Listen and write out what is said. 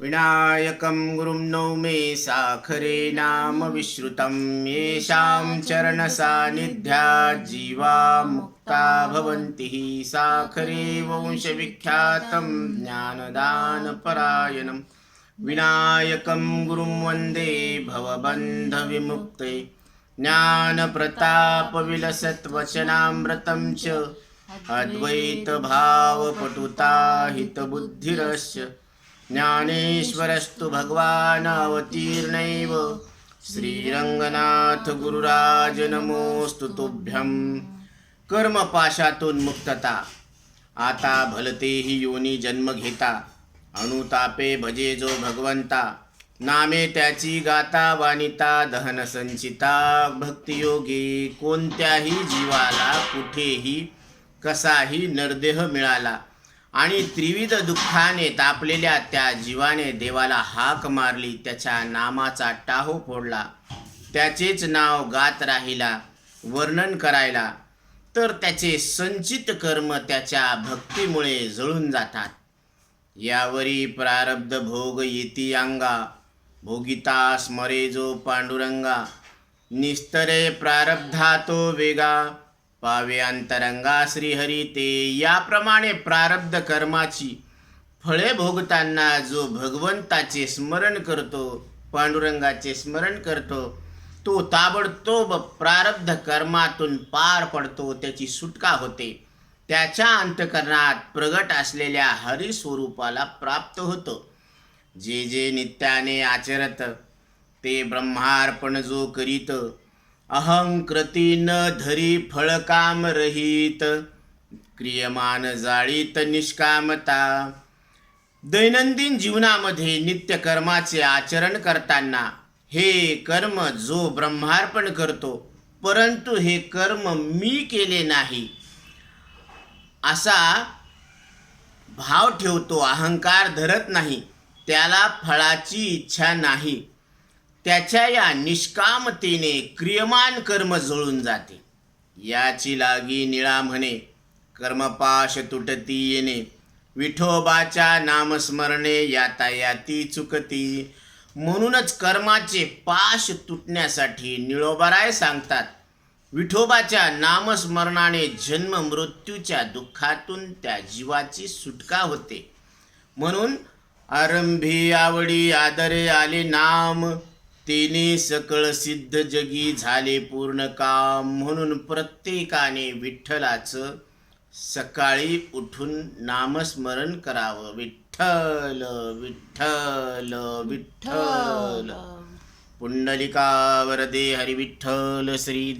विनायकं गुरुं नौमे साखरे नाम विश्रुतं येषां चरणसान्निध्यात् जीवा मुक्ता भवन्ति साखरे वंशविख्यातं ज्ञानदानपरायणं। विनायकं गुरुं वन्दे भवबन्धविमुक्ते। ज्ञानप्रतापविलसत्वचनामृतं च। अद्वैतभावपटुता हितबुद्धिरस्य ज्ञानेश्वरस्तु भगवान् अवतीर्णैव श्रीरंगनाथ गुरुराज नमोस्तु तुभ्यं। कर्मपाशातून मुक्तता आता भलतेही योनी जन्म घेता। अनुतापे भजे जो भगवंता। नामे त्याची गाता वानिता दहन संचिता। भक्तियोगी कोणत्याही जीवाला कुठेही कसाही नरदेह मिळाला। आणि त्रिविध दुःखाने तापलेल्या त्या जीवाने देवाला हाक मारली त्याच्या नामाचा टाहो फोडला त्याचेच नाव गात राहिला वर्णन करायला. तर त्याचे संचित कर्म त्याच्या भक्तीमुळे जळून जातात. यावरी प्रारब्ध भोग येती अंगा भोगिता स्मरे जो पांडुरंगा. निस्तरे प्रारब्धा तो वेगा पावे अंतरंगा श्रीहरी ते. याप्रमाणे प्रारब्ध कर्माची फळे भोगताना जो भगवंताचे स्मरण करतो पांडुरंगाचे स्मरण करतो तो ताबडतोब प्रारब्ध कर्मातून पार पडतो त्याची सुटका होते. त्याच्या अंतकरणात प्रगट असलेल्या हरिस्वरूपाला प्राप्त होतो. जे जे नित्याने आचरत ते ब्रह्मार्पण जो करीत अहंकृती न धरी फळकाम रहित क्रियमान जाळीत निष्कामता. दैनंदिन जीवनामध्ये नित्यकर्माचे आचरण करताना हे कर्म जो ब्रह्मार्पण करतो परंतु हे कर्म मी केले नाही. असा भाव ठेवतो अहंकार धरत नाही त्याला फळाची इच्छा नाही. त्याच्या या निष्कामतेने क्रियमान कर्म जळून जाते. याची लागी निळा म्हणे कर्मपाश तुटती येणे विठोबाच्या नामस्मरणे यातायाती चुकती. म्हणूनच कर्माचे पाश तुटण्यासाठी निळोबराय सांगतात विठोबाच्या नामस्मरणाने जन्म मृत्यूच्या दुःखातून त्या जीवाची सुटका होते. म्हणून आरंभी आवडी आदरे आले नाम. तिने सकळ सिद्ध जगी झाले पूर्ण काम. म्हणून प्रत्येकाने विठ्ठलाचं सकाळी उठून नामस्मरण करावं. विठ्ठल विठ्ठल विठ्ठल. पुंडलिका वरदे हरी विठ्ठल श्री